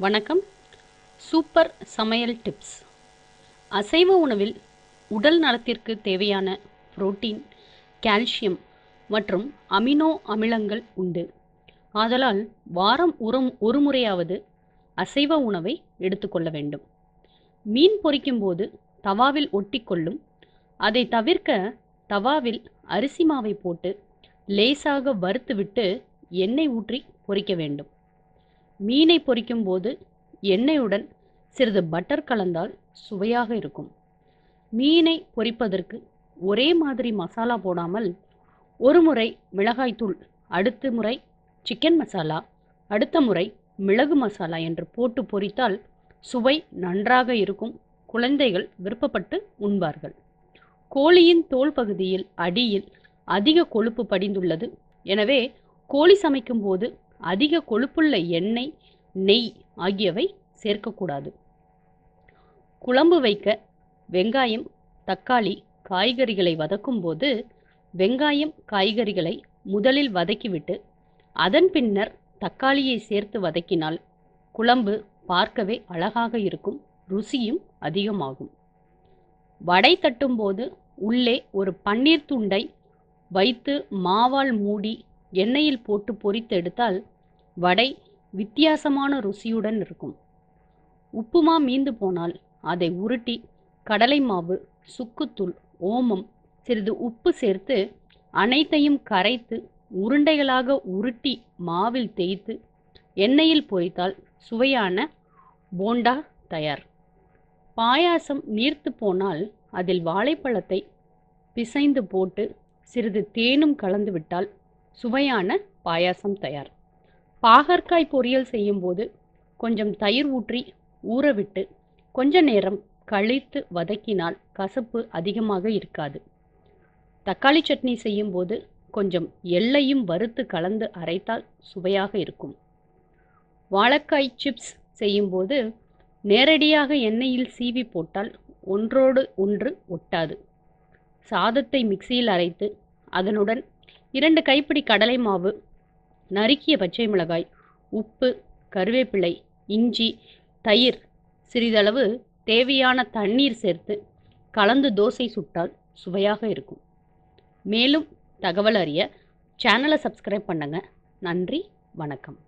வணக்கம். சூப்பர் சமையல் டிப்ஸ். அசைவ உணவில் உடல் நலத்திற்கு தேவையான புரோட்டீன் கால்சியம் மற்றும் அமினோ அமிலங்கள் உண்டு. ஆதலால் வாரம் உரம் ஒரு முறையாவது அசைவ உணவை எடுத்துக்கொள்ள வேண்டும். மீன் பொரிக்கும் போது தவாவில் ஒட்டிக்கொள்ளும். அதை தவிர்க்க தவாவில் அரிசி மாவை போட்டு லேசாக வறுத்துவிட்டு எண்ணெய் ஊற்றி பொரிக்க வேண்டும். மீனை பொரிக்கும் போது எண்ணெயுடன் சிறிது பட்டர் கலந்தால் சுவையாக இருக்கும். மீனை பொரிப்பதற்கு ஒரே மாதிரி மசாலா போடாமல் ஒரு முறை மிளகாய்த்தூள் அடுத்த முறை சிக்கன் மசாலா அடுத்த முறை மிளகு மசாலா என்று போட்டு பொரித்தால் சுவை நன்றாக இருக்கும். குழந்தைகள் விருப்பப்பட்டு உண்பார்கள். கோழியின் தோல் பகுதியில் அடியில் அதிக கொழுப்பு படிந்துள்ளது. எனவே கோழி சமைக்கும் போது அதிக கொழுப்புள்ள எண்ணெய் நெய் ஆகியவை சேர்க்கக்கூடாது. குழம்பு வைக்க வெங்காயம் தக்காளி காய்கறிகளை வதக்கும் போது வெங்காயம் காய்கறிகளை முதலில் வதக்கிவிட்டு அதன் பின்னர் தக்காளியை சேர்த்து வதக்கினால் குழம்பு பார்க்கவே அழகாக இருக்கும் ருசியும் அதிகமாகும். வடை தட்டும்போது உள்ளே ஒரு பன்னீர் துண்டை வைத்து மாவால் மூடி எண்ணெயில் போட்டு பொரித்து எடுத்தால் வடை வித்தியாசமான ருசியுடன் இருக்கும். உப்புமா மீந்து போனால் அதை உருட்டி கடலை மாவு சுக்குத்தூள் ஓமம் சிறிது உப்பு சேர்த்து அனைத்தையும் கரைத்து உருண்டைகளாக உருட்டி மாவில் தேய்த்து எண்ணெயில் பொரித்தால் சுவையான போண்டா தயார். பாயாசம் நீர்த்து போனால் அதில் வாழைப்பழத்தை பிசைந்து போட்டு சிறிது தேனும் கலந்துவிட்டால் சுவையான பாயாசம் தயார். பாகற்காய் பொரியல் செய்யும்போது கொஞ்சம் தயிர் ஊற்றி ஊறவிட்டு கொஞ்ச நேரம் கழித்து வதக்கினால் கசப்பு அதிகமாக இருக்காது. தக்காளி சட்னி செய்யும்போது கொஞ்சம் எள்ளையும் வறுத்து கலந்து அரைத்தால் சுவையாக இருக்கும். வாழைக்காய் சிப்ஸ் செய்யும்போது நேரடியாக எண்ணெயில் சீவி போட்டால் ஒன்றோடு ஒன்று ஒட்டாது. சாதத்தை மிக்சியில் அரைத்து அதனுடன் இரண்டு கைப்பிடி கடலை மாவு நறுக்கிய பச்சை மிளகாய் உப்பு கருவேப்பிலை இஞ்சி தயிர் சிறிதளவு தேவையான தண்ணீர் சேர்த்து கலந்து தோசை சுட்டால் சுவையாக இருக்கும். மேலும் தகவல் அறிய சேனலை சப்ஸ்கிரைப் பண்ணுங்கள் நன்றி வணக்கம்.